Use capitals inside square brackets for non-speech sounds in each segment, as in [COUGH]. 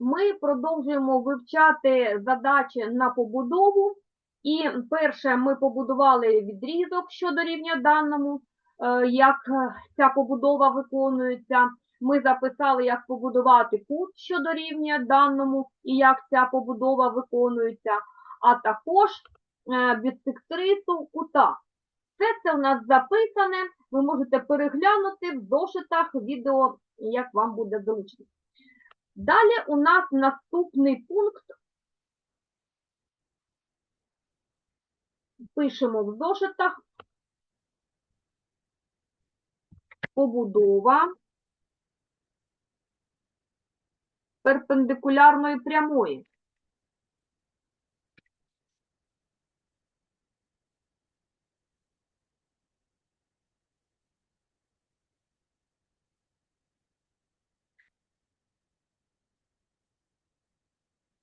ми продовжуємо вивчати задачі на побудову. І перше, ми побудували відрізок, що дорівнює даному, е, як е, ця побудова виконується. Ми записали, як побудувати кут, що дорівнює даному, і як ця побудова виконується, а також е, бісектрису кута. Все це у нас записане, ви можете переглянути в зошитах відео, як вам буде зручно. Далі у нас наступний пункт. Пишемо в зошитах. Побудова перпендикулярної прямої.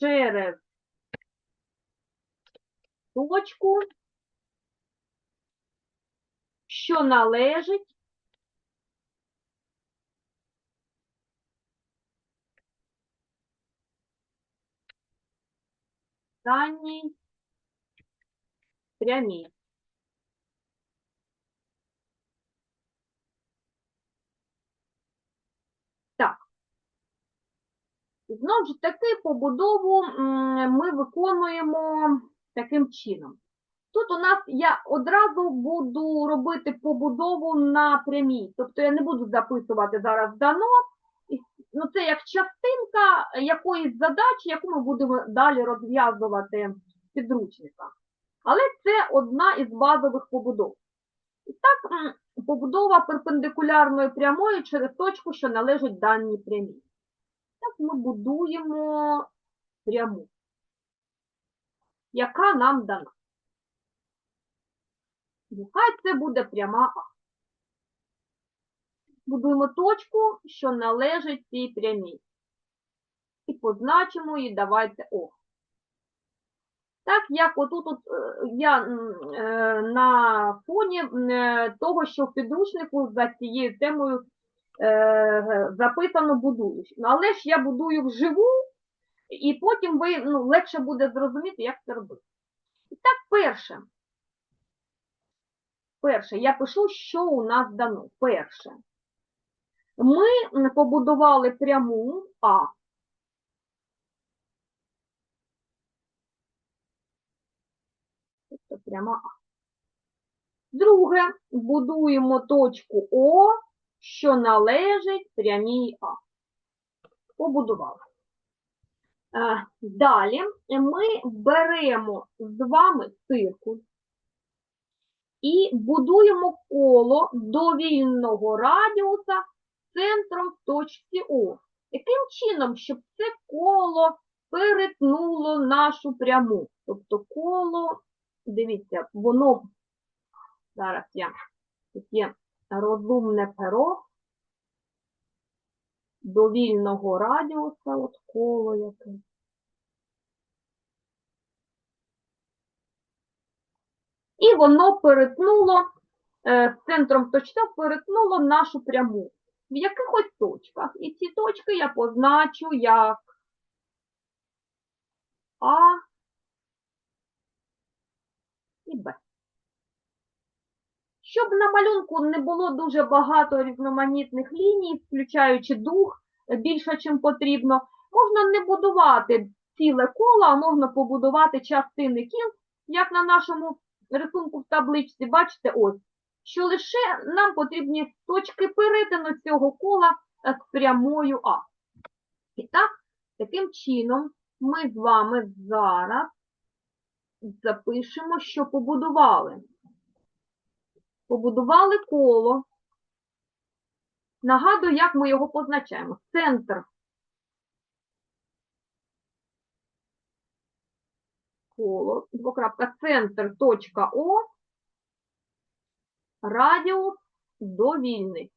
Через точку, що належить даній прямій. Так. Знову ж таки, побудову ми виконуємо таким чином. Тут у нас я одразу буду робити побудову на прямій, тобто я не буду записувати зараз дано. Ну, це як частинка якоїсь задачі, яку ми будемо далі розв'язувати підручника. Але це одна із базових побудов. І так, побудова перпендикулярної прямої через точку, що належить даній прямій. Так ми будуємо пряму, яка нам дана. Нехай це буде пряма А. Будуємо точку, що належить цій прямій. І позначимо її, давайте О. Так, як отут от, е, я е, на фоні е, того, що в підручнику за цією темою е, записано будую. Ну, Але ж я будую вживу, і потім ви ну, легше буде зрозуміти, як це робити. І так, перше. Перше, я пишу, що у нас дано. Перше. Ми побудували пряму А. Тобто пряма А. Друге, будуємо точку О, що належить прямій А. Побудували. Е, Далі ми беремо з вами циркуль і будуємо коло довільного радіуса центром точці О. Яким чином, щоб це коло перетнуло нашу пряму? Тобто коло, дивіться, воно, зараз я таке розумне перо довільного радіуса, от коло яке. І воно перетнуло, е, центром точка перетнуло нашу пряму в якихось точках. І ці точки я позначу як А і Б. Щоб на малюнку не було дуже багато різноманітних ліній, включаючи дух е, більше, чим потрібно, можна не будувати ціле коло, а можна побудувати частини кіл, як на нашому рисунку в табличці. Бачите, ось, що лише нам потрібні точки перетину цього кола е, з прямою А. І так, таким чином ми з вами зараз запишемо, що побудували. Побудували коло. Нагадую, як ми його позначаємо. Центр коло, двокрапка, центр, точка О, радіус довільний.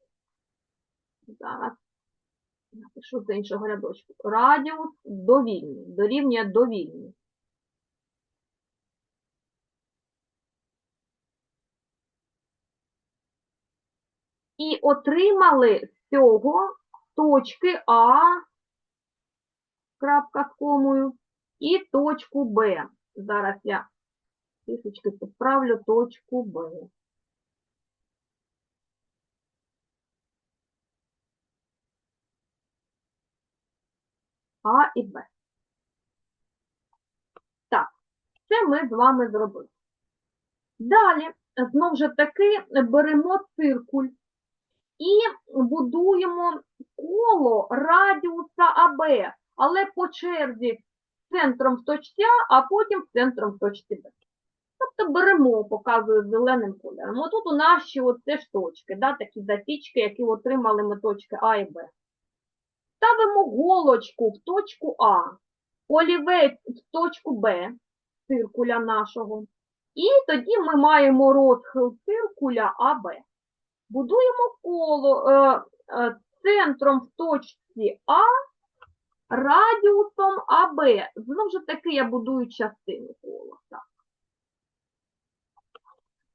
Зараз напишу з іншого рядочку. Радіус довільний, дорівнює довільний. І отримали з цього точки А крапка з комою, і точку Б. Зараз я трішечки підправлю точку Б. А і Б. Так, це ми з вами зробили. Далі, знову ж таки, беремо циркуль і будуємо коло радіуса АБ, але по черзі центром в точці А, а потім центром в точці Б. Тобто беремо, показую зеленим кольором. Отут у ще оце ж точки, да, такі затічки, які отримали ми точки А і Б. Ставимо голочку в точку А, олівець в точку Б циркуля нашого. І тоді ми маємо розхил циркуля АБ. Будуємо коло е, е, центром в точці А, радіусом АБ. Знову ж таки, я будую частину кола. Так.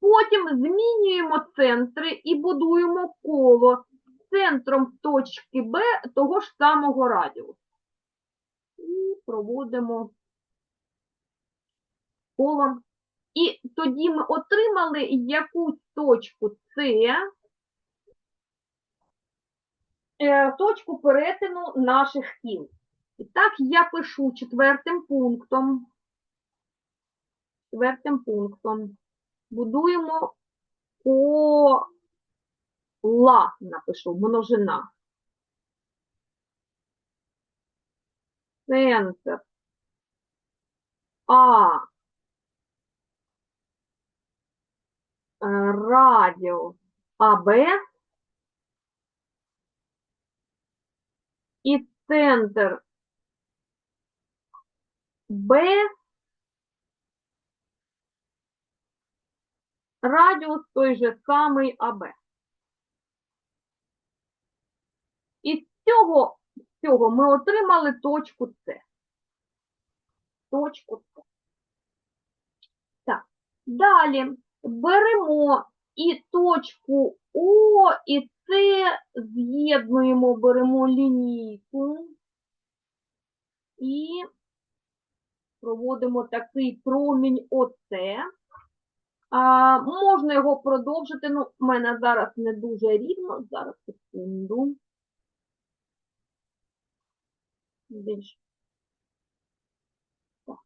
Потім змінюємо центри і будуємо коло центром точки Б того ж самого радіусу. І проводимо колом. І тоді ми отримали якусь точку С, е, точку перетину наших кіл. І так я пишу четвертим пунктом. Четвертим пунктом. Будуємо кола, напишу, множина. Центр. А. Радіус АБ і центр Б радіус той же самий АБ. І з цього, з цього ми отримали точку С. Точку С. Так, далі беремо і точку О, і С з'єднуємо, беремо лінійку і проводимо такий промінь ОС. А, можна його продовжити, ну, в мене зараз не дуже рівно, зараз секунду. Більш. Так.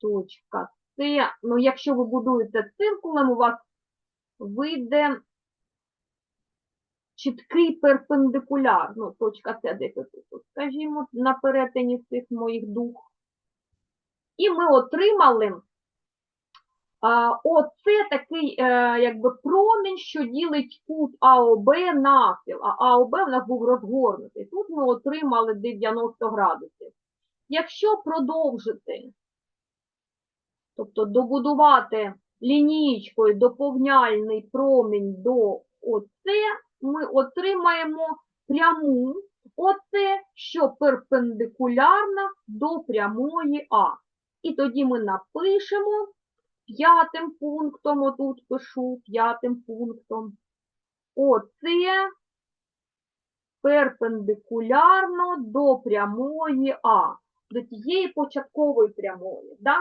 Точка С. Ну, якщо ви будуєте циркулем, у вас вийде чіткий перпендикуляр. Ну, точка С десь тут, скажімо, на перетині цих моїх дух. І ми отримали оце такий е, якби промінь, що ділить кут АОБ навпіл, а АОБ у нас був розгорнутий. Тут ми отримали 90 градусів. Якщо продовжити, тобто добудувати лінійкою доповняльний промінь до оце, ми отримаємо пряму оце, що перпендикулярна до прямої А. І тоді ми напишемо п'ятим пунктом, отут пишу п'ятим пунктом. Оце перпендикулярно до прямої А, до тієї початкової прямої. Да?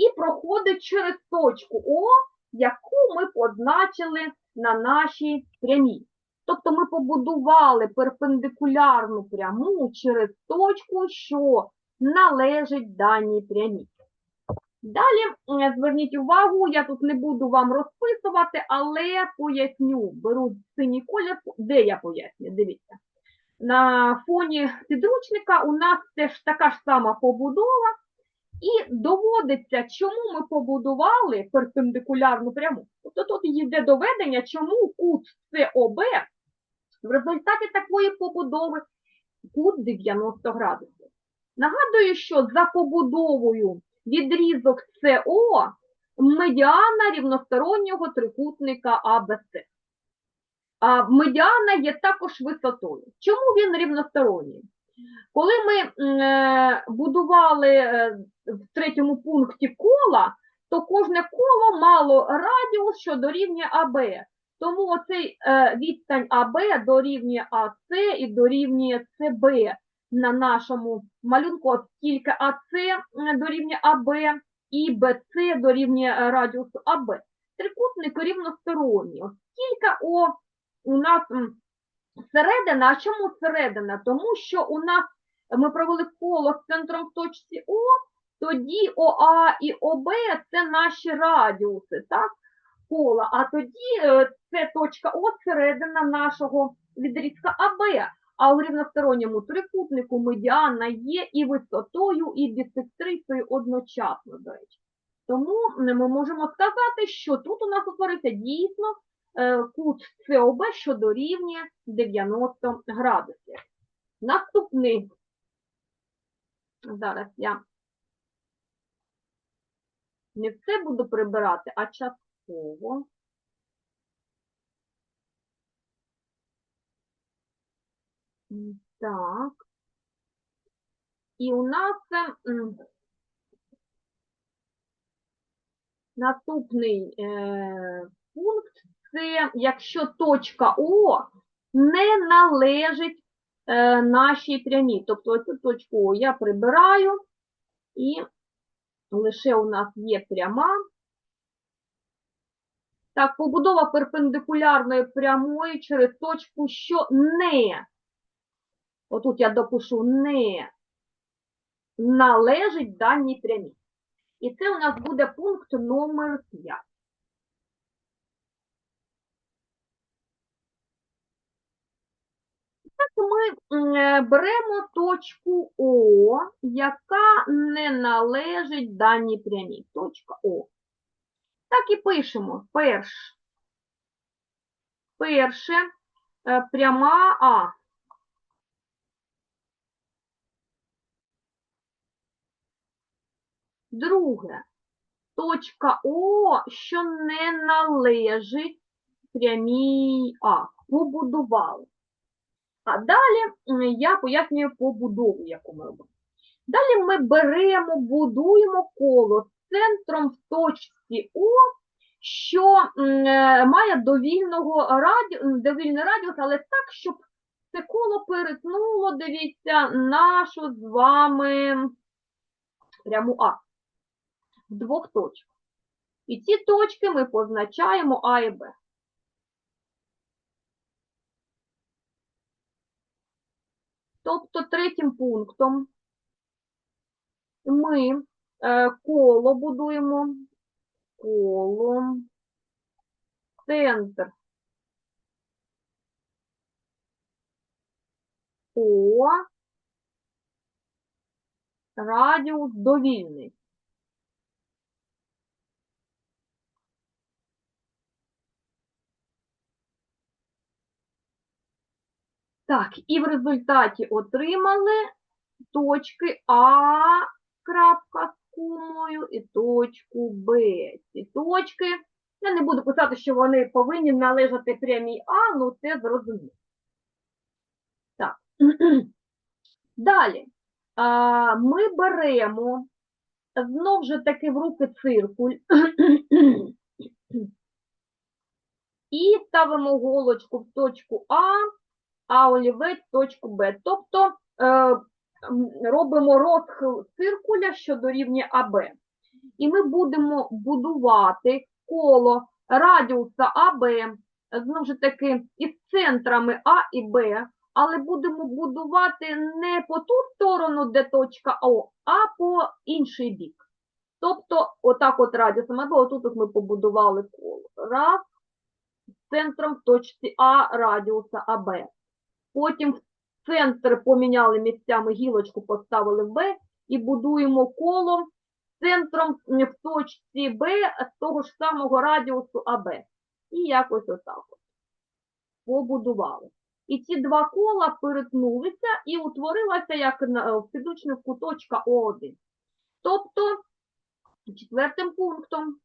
І проходить через точку О, яку ми позначили на нашій прямій. Тобто ми побудували перпендикулярну пряму через точку, що належить даній прямій. Далі, зверніть увагу, я тут не буду вам розписувати, але поясню, беру синій колір, де я поясню, дивіться. На фоні підручника у нас теж така ж сама побудова, і доводиться, чому ми побудували перпендикулярну пряму. Тобто тут йде доведення, чому кут СОБ в результаті такої побудови кут 90 градусів. Нагадую, що за побудовою відрізок СО медіана рівностороннього трикутника АБС. А медіана є також висотою. Чому він рівносторонній? Коли ми е, будували е, в третьому пункті кола, то кожне коло мало радіус, що дорівнює АБ. Тому оцей е, відстань АБ дорівнює АС і дорівнює СБ на нашому малюнку, оскільки АС дорівнює АБ і БЦ дорівнює радіусу АБ. Трикутник рівносторонній. Оскільки у нас середина, а чому середина? Тому що у нас ми провели коло з центром в точці О, тоді ОА і ОБ це наші радіуси, так? Кола, а тоді е, це точка О середина нашого відрізка АБ. А у рівносторонньому трикутнику медіана є і висотою, і бісектрисою одночасно, до речі. Тому ми можемо сказати, що тут у нас утворився дійсно е, кут СОБ, що дорівнює 90 градусів. Наступний. Зараз я не все буду прибирати, а частково. Так. І у нас е, наступний е, пункт це якщо точка О не належить е, нашій прямій. Тобто цю точку О я прибираю і лише у нас є пряма. Так, побудова перпендикулярної прямої через точку, що не, отут я допишу, не належить даній прямій. І це у нас буде пункт номер 5. Так ми е, беремо точку О, яка не належить даній прямій. Точка О. Так і пишемо. Перш. Перше е, пряма А. Друге. Точка О, що не належить прямій А. Побудували. А далі я пояснюю побудову, яку ми робимо. Далі ми беремо, будуємо коло центром в точці О, що е, має довільного раді... довільний радіус, але так, щоб це коло перетнуло, дивіться, нашу з вами пряму А в двох точках. І ці точки ми позначаємо А і Б. Тобто третім пунктом ми е, коло будуємо, коло, центр О, радіус довільний. Так, і в результаті отримали точки А крапка з кумою і точку Б. Ці точки, я не буду писати, що вони повинні належати прямій А, ну це зрозуміло. Так. [CLEARS THROAT] Далі. Ми беремо знов же таки в руки циркуль [CLEARS THROAT] і ставимо голочку в точку А, а олівець точку Б. Тобто е, робимо розхил циркуля, що дорівнює АБ. І ми будемо будувати коло радіуса АБ, знову ж таки, із центрами А і Б, але будемо будувати не по ту сторону, де точка О, а по інший бік. Тобто, отак от радіусом АБ, отут от ми побудували коло. Раз, центром в точці А радіуса АБ. Потім в центр поміняли місцями гілочку, поставили в Б і будуємо коло центром в точці Б того ж самого радіусу АБ. І якось отак от побудували. І ці два кола перетнулися і утворилася як на- в підручнику точка О1. Тобто, четвертим пунктом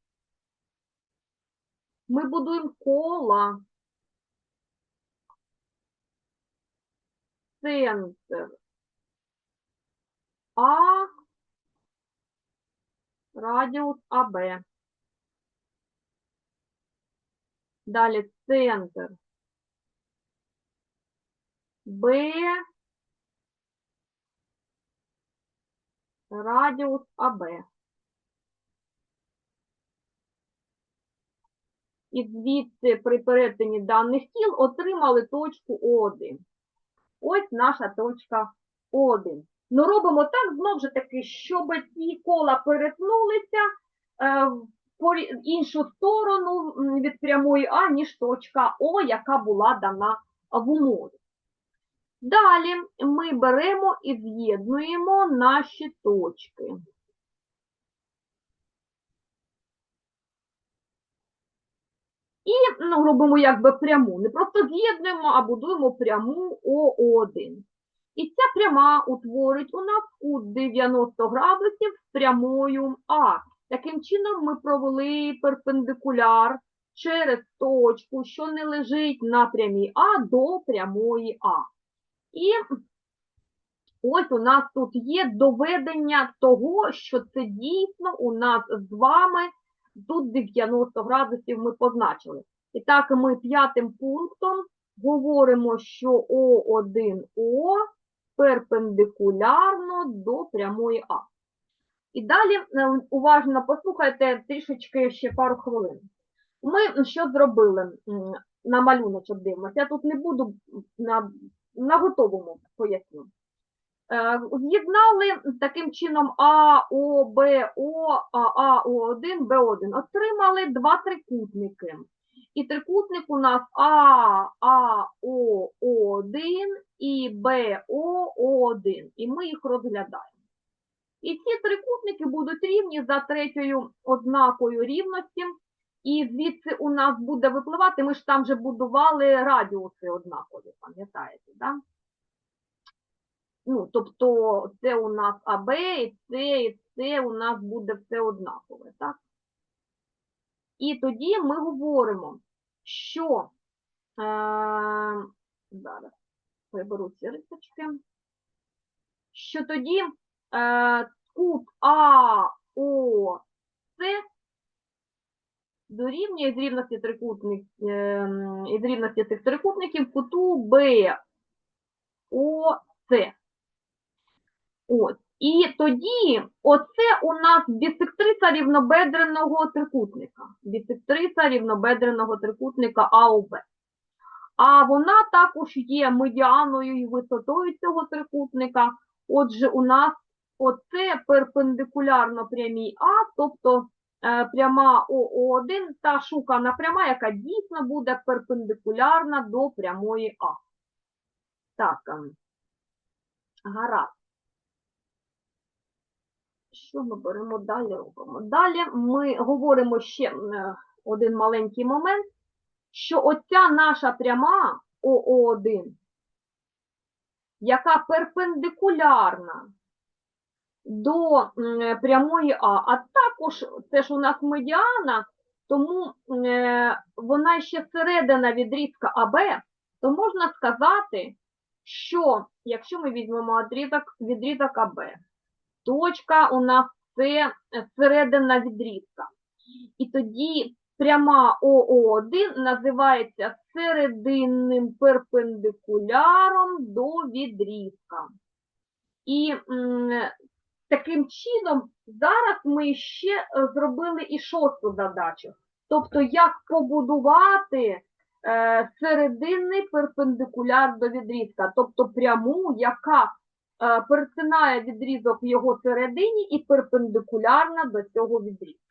ми будуємо кола центр А, радіус АБ. Далі центр. Б. Радіус АБ. І звідси при перетині даних тіл отримали точку О1. Ось наша точка О1. Ну, робимо так, знову ж таки, щоб ці кола перетнулися е, в іншу сторону від прямої А, ніж точка О, яка була дана в умові. Далі ми беремо і з'єднуємо наші точки. І ну, робимо якби пряму. Не просто з'єднуємо, а будуємо пряму О1. І ця пряма утворить у нас кут 90 градусів з прямою А. Таким чином ми провели перпендикуляр через точку, що не лежить на прямій А до прямої А. І ось у нас тут є доведення того, що це дійсно у нас з вами тут 90 градусів ми позначили. І так ми п'ятим пунктом говоримо, що О1О перпендикулярно до прямої А. І далі е, уважно послухайте трішечки ще пару хвилин. Ми що зробили на малюночок дивимося? Я тут не буду на, на готовому поясню. Е, З'єднали таким чином А, О, Б, О, А, А, О1, Б1. Отримали два трикутники. І трикутник у нас А, А, О, О1 і Б, О, О1. І ми їх розглядаємо. І ці трикутники будуть рівні за третьою ознакою рівності. І звідси у нас буде випливати, ми ж там вже будували радіуси однакові, пам'ятаєте, да? Ну, тобто це у нас АБ, і це, і це у нас буде все однакове, так? І тоді ми говоримо, що е, зараз приберу ці рисочки, що тоді е, кут АО С дорівнює з рівності трикутник, е, із рівності цих трикутників куту БОС. Ось. І тоді оце у нас бісектриса рівнобедреного трикутника. Бісектриса рівнобедреного трикутника АОБ. А вона також є медіаною і висотою цього трикутника. Отже, у нас оце перпендикулярно прямій А, тобто е, пряма ОО1, та шукана пряма, яка дійсно буде перпендикулярна до прямої А. Так, ем, гаразд. Що ми беремо далі робимо? Далі ми говоримо ще е, один маленький момент, що оця наша пряма ОО1, яка перпендикулярна до прямої А, а також це ж у нас медіана, тому е, вона ще середина відрізка АБ, то можна сказати, що якщо ми візьмемо відрізок, відрізок АБ, точка у нас це середина відрізка. І тоді пряма ОО1 називається серединним перпендикуляром до відрізка. І таким чином зараз ми ще зробили і шосту задачу. Тобто, як побудувати е, серединний перпендикуляр до відрізка, тобто пряму, яка перетинає відрізок в його середині і перпендикулярна до цього відрізка.